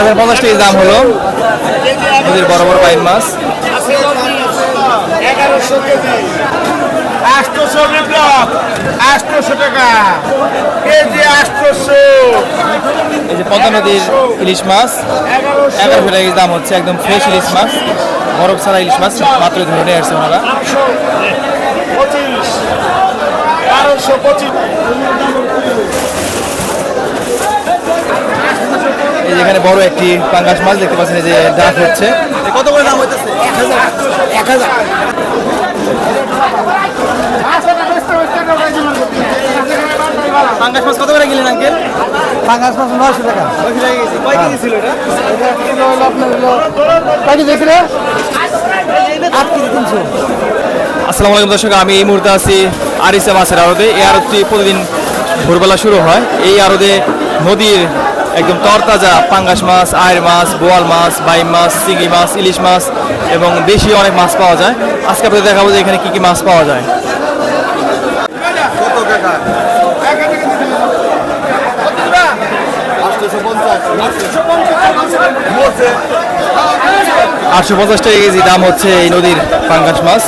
হাজার পঞ্চাশ টাকা দাম হলো। নদীর বড় বড় বাইন মাছ। এগারোশো কেজি। আটশোশো বিপ্লব আটশোশো টাকা। কেজি আটশোশো এই যে পদ্মা নদীর ইলিশ মাছ। এগারোশো। এগারোশো টাকা দাম হচ্ছে একদম ফ্রেশ ইলিশ মাছ। বরফ ছাড়া ইলিশ মাছ মাত্র ধরে নিয়ে আসছে ওনারা আটশো পঁচিশ বারোশো পঁচিশ এই যে এখানে বড় একটি পাঙ্গাস মাছ দেখতে পাচ্ছেন যে ডাক হচ্ছে। কত করে দাম হইতেছে? এক হাজার। পাঙ্গাস মাছ কত করে কিনলেন আঙ্কেল? পাঙ্গাস মাছ নয়শো টাকা। কয় কেজি ছিল এটা? কিলো হলো আপনার হলো কয় কেজি ছিল? আট কেজি তিনশো। আসসালামু আলাইকুম দর্শক আমি এই মুহূর্তে আছি আরিসা মাছের আড়তে। এই আড়তটি প্রতিদিন ভোরবেলা শুরু হয়। এই আড়তে নদীর একদম তরতাজা পাঙ্গাস মাছ আয়ের মাছ, বোয়াল মাছ, বাইম মাছ, চিংড়ি মাছ, ইলিশ মাছ এবং দেশি অনেক মাছ পাওয়া যায়। আজকে আপনাদের দেখাবো যে এখানে কী কী মাছ পাওয়া যায়। আটশো পঞ্চাশ টাকা কেজি দাম হচ্ছে এই নদীর পাঙ্গাস মাছ।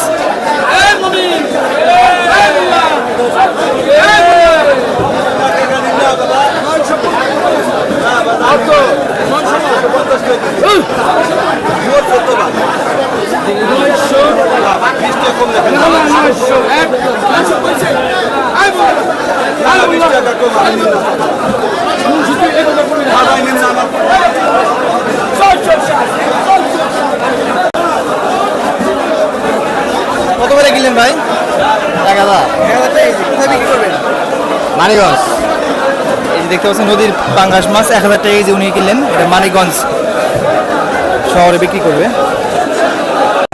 কত করে কিনলেন ভাই মানিকগঞ্জ। এই যে দেখতে পাচ্ছেন নদীর পাঙ্গাস মাছ, এক হাজার টাকা কেজি উনি কিনলেন। এটা মানিকগঞ্জ শহরে বিক্রি করবে।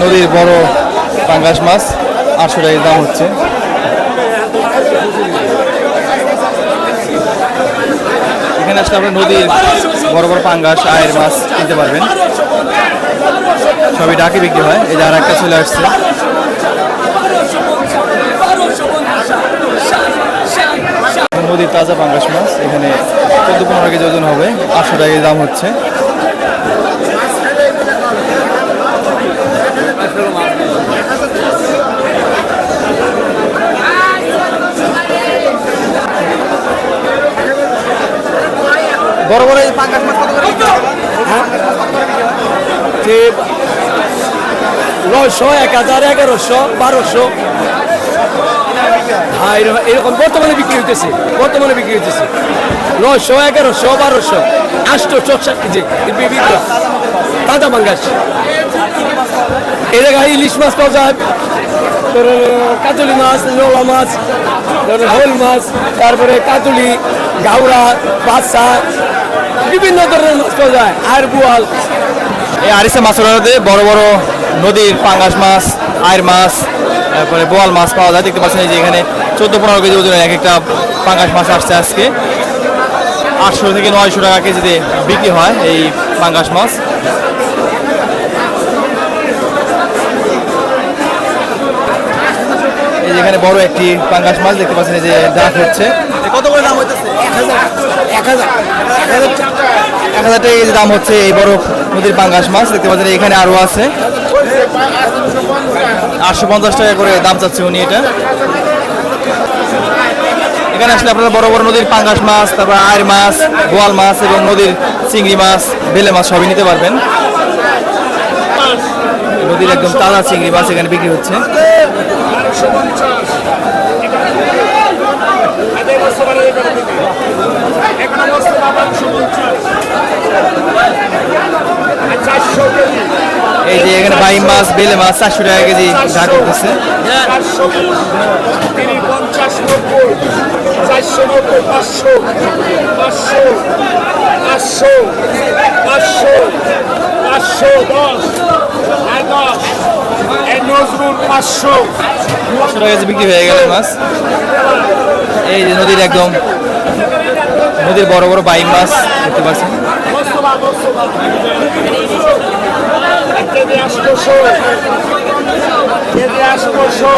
নদীর বড় পাঙ্গাস মাছ, আটশো টাকা দাম হচ্ছে। এখানে আসলে আপনার নদীর বড় বড় পাঙ্গাস, আয়ের মাছ কিনতে পারবেন। সবই ডাকে বিক্রি হয়। এই যে আর একটা চলে আসছে। নদীর তাজা পাঙ্গাস মাছ, এখানে চোদ্দ পনেরো কেজি ওজন হবে, আটশো টাকা কেজি দাম হচ্ছে বড় বড় এই পাঙ্গাস মাছ কত করে বিক্রি হয়? নয়শো, এক হাজার, এগারোশো, বারোশো। হ্যাঁ এরকম- বর্তমানে বিক্রি হইতেছে, বর্তমানে বিক্রি হইতেছে। নয়শো, এগারোশো, বারোশো, আটশো ষাট কেজি বিক্রি তাজা বাঙ্গাস এর গায়ে ইলিশ মাছ পাওয়া যায়। তোর কাতলি মাছ, নোলা মাছ তোর হোল মাছ, তারপরে কাতলি গাউরা বাচ্চা বিভিন্ন ধরনের মাছ পাওয়া যায়। আর বোয়াল। এই আরিসা মাছের বড় বড় নদীর পাঙ্গাস মাছ আয়ের মাছ, তারপরে বোয়াল মাছ পাওয়া যায়। দেখতে পাচ্ছেন যে এখানে চোদ্দ পনেরো কেজি ওজনের এক একটা পাঙ্গাস মাছ আসছে আজকে। আটশো থেকে নয়শো টাকা কেজিতে বিক্রি হয় এই পাঙ্গাস মাছ। এই যে এখানে বড় একটি পাঙ্গাস মাছ দেখতে পাচ্ছেন, এই যে ডাক হচ্ছে। কত করে দাম হইতেছে? এক হাজার, এক টাকা দাম হচ্ছে এই বড় নদীর পাঙ্গাস মাছ, দেখতে পাচ্ছেন এখানে আরও আছে। আটশো পঞ্চাশ টাকা করে দাম চাচ্ছে উনি এটা। এখানে আসলে আপনারা বড় বড় নদীর পাঙ্গাস মাছ, তারপর আয়ের মাছ, বোয়াল মাছ এবং নদীর চিংড়ি মাছ, বেলে মাছ সবই নিতে পারবেন। নদীর একদম তাজা চিংড়ি মাছ এখানে বিক্রি হচ্ছে বারোশো পঞ্চাশ এদের বস্তু বাড়ি এক নম্বর বারোশো পঞ্চাশ আর চারশো কেজি এই এখানে বাইম মাছ, বেলে মাছ, চারশো টাকা কেজি ঢাক করতেছে। পাঁচশো টাকা বিক্রি হয়ে গেল মাছ। এই যে নদীর একদম, নদীর বড় বড় বাইম মাছ দেখতে পাচ্ছেন। কেজি আটশোশো কেজি আটশোশো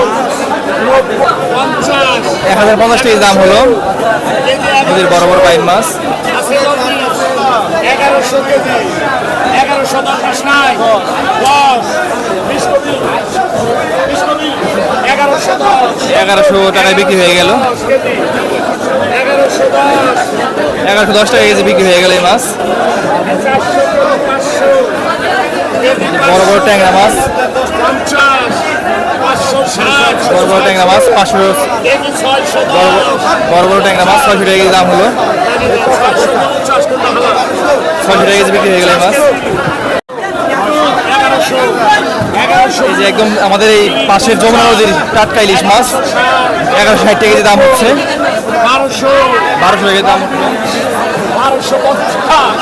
পঞ্চাশ। এক হাজার পঞ্চাশ টাকা দাম হলো। নদীর বড় বড় বাইম মাছ। এগারোশো কেজি। এগারোশো দশ নাই। দশ। বিশ কেজি এগারোশো এগারোশো টাকায় বিক্রি হয়ে গেল। এগারোশো দশ। টাকা কেজি বিক্রি হয়ে গেল এই মাছ। কেজি বড় বড় ট্যাংরা মাছ। বড় বড় ট্যাংরা মাছ, পাঁচশো বড় বড় ট্যাংরা মাছ, ছয়শো টাকা কেজি দাম হলো। ছয়শো টাকা কেজি বিক্রি হয়ে গেল মাছ। এই যে একদম আমাদের এই পাশের যমুনা নদীর টাটকা ইলিশ মাছ, এগারোশো ষাট টাকা কেজি দাম হচ্ছে। বারোশো বারোশো টাকা দাম উঠল বারোশো পঞ্চাশ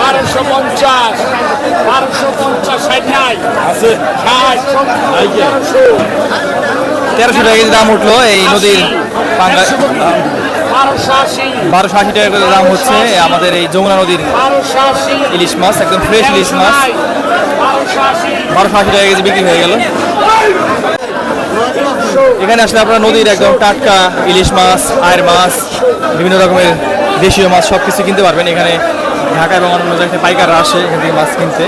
বারোশো পঞ্চাশ বারোশো পঞ্চাশ তেরোশো টাকা দাম উঠল এই নদীর বারোশো আশি টাকা করে দাম হচ্ছে আমাদের এই যমুনা নদীর ইলিশ মাছ, একদম ফ্রেশ ইলিশ মাছ। বারোশো আশি টাকা কেজি বিক্রি হয়ে গেল। এখানে আসলে আপনারা নদীর একদম টাটকা ইলিশ মাছ, আয়ের মাছ, বিভিন্ন রকমের দেশীয় মাছ সব কিছু কিনতে পারবেন। এখানে ঢাকা এবং অন্য জায়গায় পাইকাররা আসে এখান থেকে মাছ কিনতে।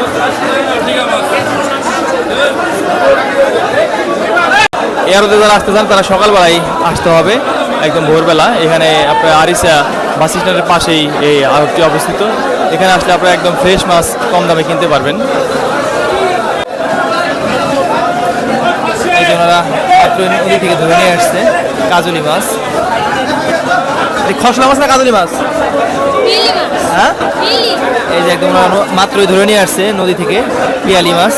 এয়ারোতে যারা আসতে চান, তারা সকালবেলায় আসতে হবে, একদম ভোরবেলা। এখানে আপনার আরিসা বাস স্ট্যান্ডের পাশেই এই আড়তটি অবস্থিত। এখানে আসলে আপনারা একদম ফ্রেশ মাছ কম দামে কিনতে পারবেন। থেকে ধরে নিয়ে আসছে, কাজলি মাছ। খসলা মাছ না কাজলি মাছ? হ্যাঁ? এই যে একদম মাত্রই ধরে নিয়ে আসছে নদী থেকে পিয়ালি মাছ।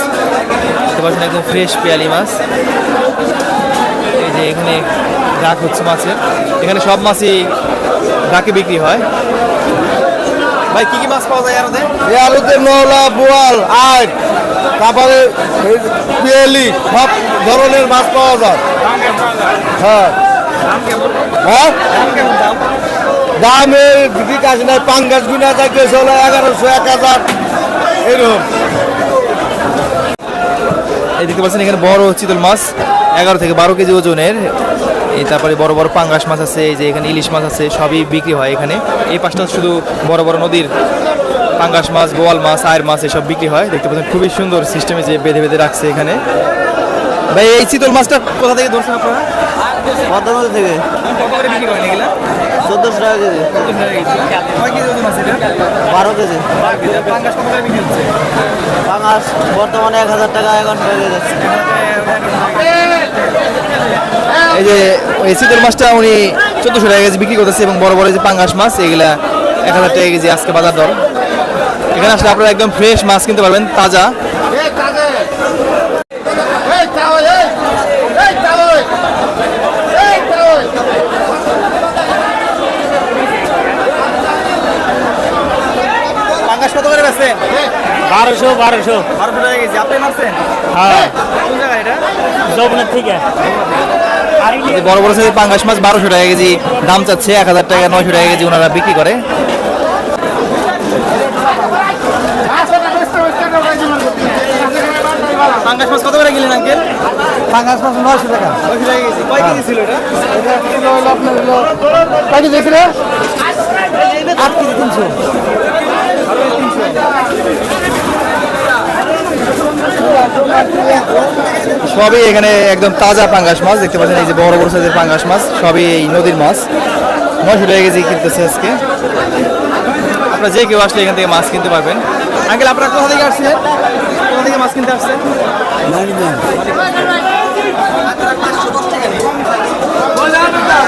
দেখতে পাচ্ছেন একদম ফ্রেশ পিয়ালি মাছ। এই যে এখানে ডাক হচ্ছে মাছের। এখানে সব মাছই ডাকে বিক্রি হয়। ভাই কি কি মাছ পাওয়া যায় আরতে এই আলুতে নওলা বোয়াল আট তারপরে এই পিয়ালি সব ধরনের মাছ পাওয়া যায়। হ্যাঁ। হ্যাঁ? দামের বিকাশ নাই পাঙ্গাস গুনা থাকে চলে এগারোশো এক হাজার। এরকম এই দেখতে পাচ্ছেন এখানে বড় চিতল মাছ এগারো থেকে বারো কেজি ওজনের। তারপরে বড় বড় পাঙ্গাস মাছ আছে এই যে এখানে ইলিশ মাছ আছে সবই বিক্রি হয় এখানে। এই পাশটা শুধু বড় বড় নদীর পাঙ্গাস মাছ বোয়াল মাছ আয়ের মাছ এসব বিক্রি হয়। দেখতে পাচ্ছেন খুবই সুন্দর সিস্টেমে যে বেঁধে বেঁধে রাখছে এখানে। ভাই এই চিতল মাছটা কোথা থেকে ধরছেন আপনারা? পদ্মানদী থেকে। কত করে বিক্রি করেন এগুলা? চোদ্দোশো টাকা কেজি। বারো কেজি। পাঙাশ বর্তমানে এক হাজার টাকা এখন হয়ে যাচ্ছে এই যে এই শীতল মাছটা উনি চোদ্দোশো টাকা কেজি বিক্রি করতেছে এবং বড় বড় যে পাঙ্গাস মাছ এগুলা এক হাজার টাকা কেজি আজকে বাজার দর। এখানে আসলে আপনারা একদম ফ্রেশ মাছ কিনতে পারবেন তাজা পাঙ্গাস কত করে বেচছেন বারোশো বারোশো। বারোশো টাকা কেজি। আপনি মারছেন? হ্যাঁ। কোন জায়গায় এটা? যমুনের থেকে। বড় বড় সাইজের পাঙ্গাস মাছ বারোশো টাকা কেজি দাম চাচ্ছে এক হাজার টাকা নয়শো টাকা কেজি ওনারা বিক্রি করে। পাঙ্গাস মাছ কত করে কিনলেন আঙ্কেল? পাঙাশ মাছ নয়শো টাকা। নয়শো টাকা কেজি। কয় কেজি ছিল এটা? কয় কেজি ছিল? আট কেজি তিনশো। সবই এখানে একদম তাজা পাঙ্গাস মাছ, দেখতে পাচ্ছেন এই যে বড় বড় সাইজের পাঙ্গাস মাছ, সবই এই নদীর মাছ। নয়শো টাকা কেজি কিনতেছে আজকে। আপনারা যে কেউ আসলে এখান থেকে মাছ কিনতে পারবেন। আঙ্কেল, আপনারা কোথা থেকে আসছেন? কোথা থেকে মাছ কিনতে আসছেন?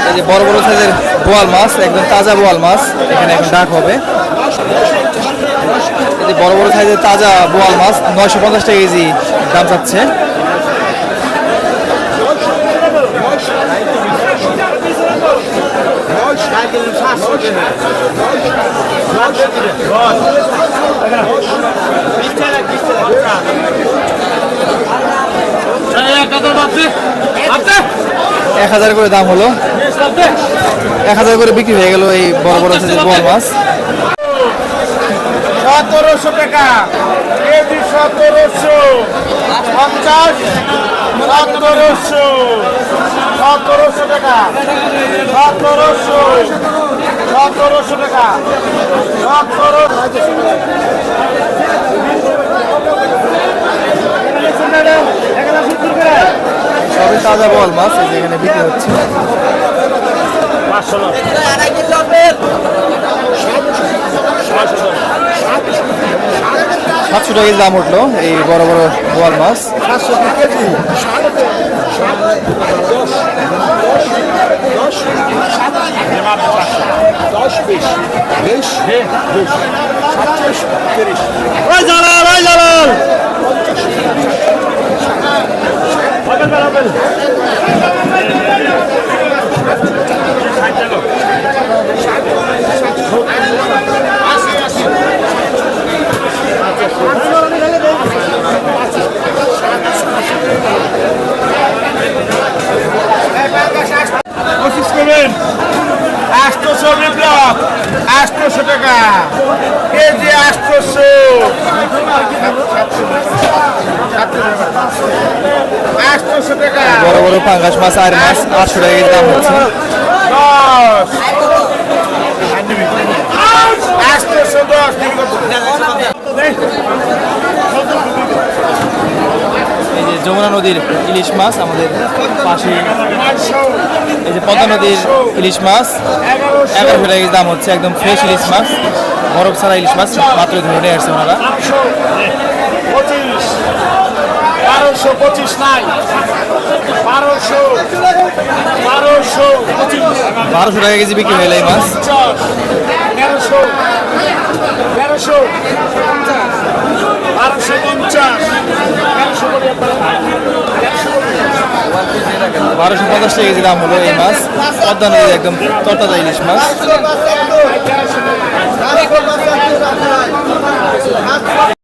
এই যে বড় বড় সাইজের বোয়াল মাছ, একদম তাজা বোয়াল মাছ, এখানে এখন ডাক হবে। বড় বড় সাইজের তাজা বোয়াল মাছ, নয়শো পঞ্চাশ টাকা কেজি দাম চাচ্ছে। এক হাজার করে দাম হলো। এক হাজার করে বিক্রি হয়ে গেল এই বড় বড় সাইজের বোয়াল মাছ। সতেরোশো টাকা। কেজি সতেরোশো। পঞ্চাশ সতেরোশো। সতেরোশো টাকা। সতেরোশো। সতেরোশো টাকা। সতেরো সবই তাজা বল মাছ যেখানে বিক্রি হচ্ছে। পাঁচশো সাতশো টাকা দাম উঠল এই বড় বড় বোয়াল মাছ সাতশো তিরিশ করবেন আটশোশো বিপ্লব আটশোশো টাকা। কেজি আটশোশো আটশোশো টাকা। বড় বড় পাঙ্গাস মাছ আর মাছ আটশো টাকা দাম হচ্ছে। দশ। আটশোশো দশ। যমুনা নদীর ইলিশ মাছ আমাদের পাশে এই যে পদ্মা নদীর ইলিশ মাছ। এগারোশো এগারোশো টাকা দাম হচ্ছে একদম ফ্রেশ ইলিশ মাছ বরফ ছাড়া ইলিশ মাছ মাত্র ধরে নিয়ে আসছে ওনারা। বারোশো পঁচিশ নাই বারোশো বারোশো বারোশো টাকা কেজি বিক্রি হয়ে এই মাছ। তেরোশো বারোশো পঞ্চাশ। বারোশো পঞ্চাশ টাকা কেজি দাম হলো এই মাছ পদ্মা নদীর একদম তরতাজা ইলিশ মাছ।